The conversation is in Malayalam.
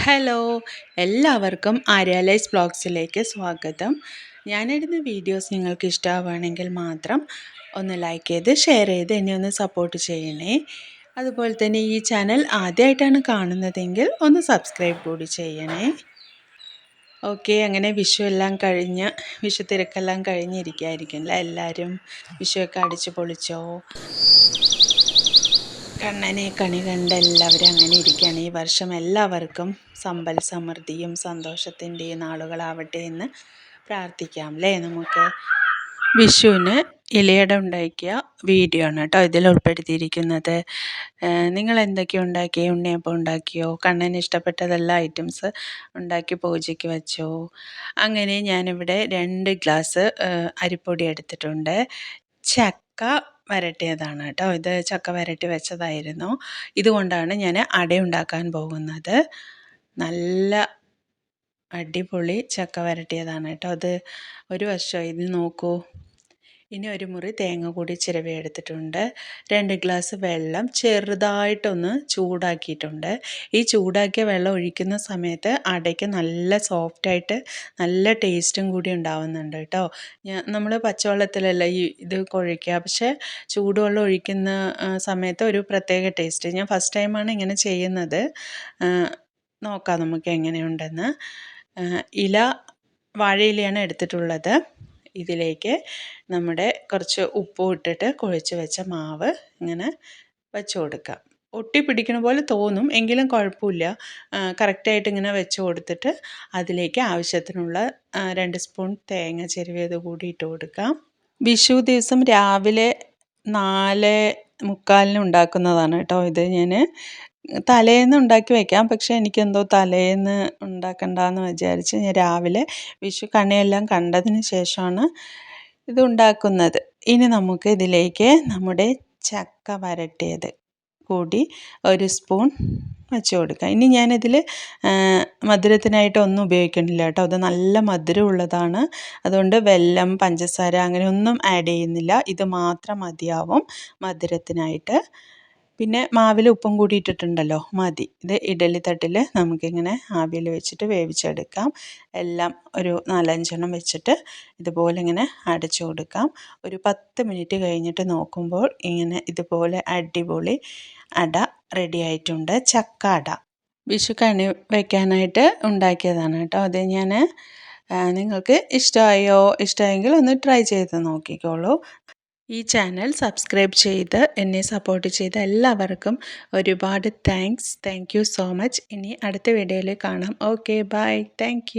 ഹലോ എല്ലാവർക്കും ആര്യാലൈസ് ബ്ലോഗ്സിലേക്ക് സ്വാഗതം. ഞാനിടുന്ന വീഡിയോസ് നിങ്ങൾക്ക് ഇഷ്ടമാവുകയാണെങ്കിൽ മാത്രം ഒന്ന് ലൈക്ക് ചെയ്ത് ഷെയർ ചെയ്ത് എന്നെ ഒന്ന് സപ്പോർട്ട് ചെയ്യണേ. അതുപോലെ തന്നെ ഈ ചാനൽ ആദ്യമായിട്ടാണ് കാണുന്നതെങ്കിൽ ഒന്ന് സബ്സ്ക്രൈബ് കൂടി ചെയ്യണേ. ഓക്കെ അങ്ങനെ വിഷു എല്ലാം കഴിഞ്ഞ് വിഷു തിരക്കെല്ലാം കഴിഞ്ഞിരിക്കുകയായിരിക്കുമല്ലോ എല്ലാവരും? വിഷുവൊക്കെ അടിച്ചു പൊളിച്ചോ? കണ്ണനെ കണി കണ്ട എല്ലാവരും അങ്ങനെ ഇരിക്കുകയാണ്. ഈ വർഷം എല്ലാവർക്കും സമ്പൽ സമൃദ്ധിയും സന്തോഷത്തിന്റെയും നാളുകളാവട്ടെ എന്ന് പ്രാർത്ഥിക്കാം അല്ലേ നമുക്ക് വിഷുവിന് ഇലയട ഉണ്ടാക്കിയ വീഡിയോ ആണ് കേട്ടോ ഇതിൽ ഉൾപ്പെടുത്തിയിരിക്കുന്നത്. നിങ്ങൾ എന്തൊക്കെ ഉണ്ടാക്കി ഉണ്ണിയപ്പം ഉണ്ടാക്കിയോ? കണ്ണന് ഇഷ്ടപ്പെട്ടതെല്ലാം ഐറ്റംസ് ഉണ്ടാക്കി പൂജയ്ക്ക് വെച്ചോ? അങ്ങനെ ഞാനിവിടെ രണ്ട് ഗ്ലാസ് അരിപ്പൊടി എടുത്തിട്ടുണ്ട്. ചക്ക വരട്ടിയതാണ് കേട്ടോ. ഇത് ചക്ക വരട്ടി വെച്ചതായിരുന്നു. ഇതുകൊണ്ടാണ് ഞാൻ അട ഉണ്ടാക്കാൻ പോകുന്നത്. നല്ല അടിപൊളി ചക്ക വരട്ടിയതാണ് കേട്ടോ. അത് ഒരു വശം ഇത് നോക്കൂ. ഇനി ഒരു മുറി തേങ്ങ കൂടി ചിരവി എടുത്തിട്ടുണ്ട്. രണ്ട് ഗ്ലാസ് വെള്ളം ചെറുതായിട്ടൊന്ന് ചൂടാക്കിയിട്ടുണ്ട്. ഈ ചൂടാക്കിയ വെള്ളം ഒഴിക്കുന്ന സമയത്ത് അടയ്ക്ക് നല്ല സോഫ്റ്റായിട്ട് നല്ല ടേസ്റ്റും കൂടി ഉണ്ടാവുന്നുണ്ട് കേട്ടോ. നമ്മൾ പച്ചവെള്ളത്തിലല്ല ഈ ഇത് കുഴയ്ക്കുക. പക്ഷേ ചൂടുവെള്ളം ഒഴിക്കുന്ന സമയത്ത് ഒരു പ്രത്യേക ടേസ്റ്റ് ഞാൻ ഫസ്റ്റ് ടൈമാണ് ഇങ്ങനെ ചെയ്യുന്നത്. നോക്കാം നമുക്ക് എങ്ങനെയുണ്ടെന്ന്. ഇല വാഴയിലയാണ് എടുത്തിട്ടുള്ളത്. ഇതിലേക്ക് നമ്മുടെ കുറച്ച് ഉപ്പും ഇട്ടിട്ട് കുഴച്ച് വെച്ച മാവ് ഇങ്ങനെ വെച്ച് കൊടുക്കാം. ഒട്ടി പിടിക്കണ പോലെ തോന്നും എങ്കിലും കുഴപ്പമില്ല. കറക്റ്റായിട്ട് ഇങ്ങനെ വെച്ച് കൊടുത്തിട്ട് അതിലേക്ക് ആവശ്യത്തിനുള്ള രണ്ട് സ്പൂൺ തേങ്ങ ചെരുവിയത് കൂടി ഇട്ട് കൊടുക്കാം. വിഷു ദിവസം രാവിലെ നാല് മുക്കാലിന് ഉണ്ടാക്കുന്നതാണ് കേട്ടോ ഇത് ഞാൻ തലേന്ന് ഉണ്ടാക്കി വയ്ക്കാം പക്ഷേ എനിക്കെന്തോ തലേന്ന് ഉണ്ടാക്കണ്ടെന്ന് വിചാരിച്ച് ഞാൻ രാവിലെ വിഷു കണിയെല്ലാം കണ്ടതിന് ശേഷമാണ് ഇത് ഉണ്ടാക്കുന്നത്. ഇനി നമുക്ക് ഇതിലേക്ക് നമ്മുടെ ചക്ക വരട്ടിയത് കൂടി ഒരു സ്പൂൺ വെച്ച് കൊടുക്കുക. ഇനി ഞാനിതിൽ മധുരത്തിനായിട്ട് ഒന്നും ഉപയോഗിക്കണില്ല കേട്ടോ. അത് നല്ല മധുരമുള്ളതാണ് അതുകൊണ്ട് വെല്ലം പഞ്ചസാര അങ്ങനെ ഒന്നും ആഡ് ചെയ്യുന്നില്ല. ഇത് മാത്രം മതിയാവും മധുരത്തിനായിട്ട്. പിന്നെ മാവിൽ ഉപ്പും കൂടി ഇട്ടിട്ടുണ്ടല്ലോ മതി. ഇത് ഇഡലി തട്ടിൽ നമുക്കിങ്ങനെ ആവിയിൽ വെച്ചിട്ട് വേവിച്ചെടുക്കാം. എല്ലാം ഒരു നാലഞ്ചെണ്ണം വെച്ചിട്ട് ഇതുപോലെ ഇങ്ങനെ അടച്ചു കൊടുക്കാം. ഒരു പത്ത് മിനിറ്റ് കഴിഞ്ഞിട്ട് നോക്കുമ്പോൾ ഇങ്ങനെ ഇതുപോലെ അടിപൊളി അട റെഡി ആയിട്ടുണ്ട്. ചക്കാട. വിഷു കണി വയ്ക്കാനായിട്ട് ഉണ്ടാക്കിയതാണ് കേട്ടോ. അത് ഞാൻ നിങ്ങൾക്ക് ഇഷ്ടമായോ? ഇഷ്ടമായെങ്കിൽ ഒന്ന് ട്രൈ ചെയ്ത് നോക്കിക്കോളൂ. ഈ ചാനൽ സബ്സ്ക്രൈബ് ചെയ്ത് എന്നെ സപ്പോർട്ട് ചെയ്ത എല്ലാവർക്കും ഒരുപാട് താങ്ക്സ് താങ്ക് സോ മച്ച് ഇനി അടുത്ത വീഡിയോയിൽ കാണാം. Okay bye thank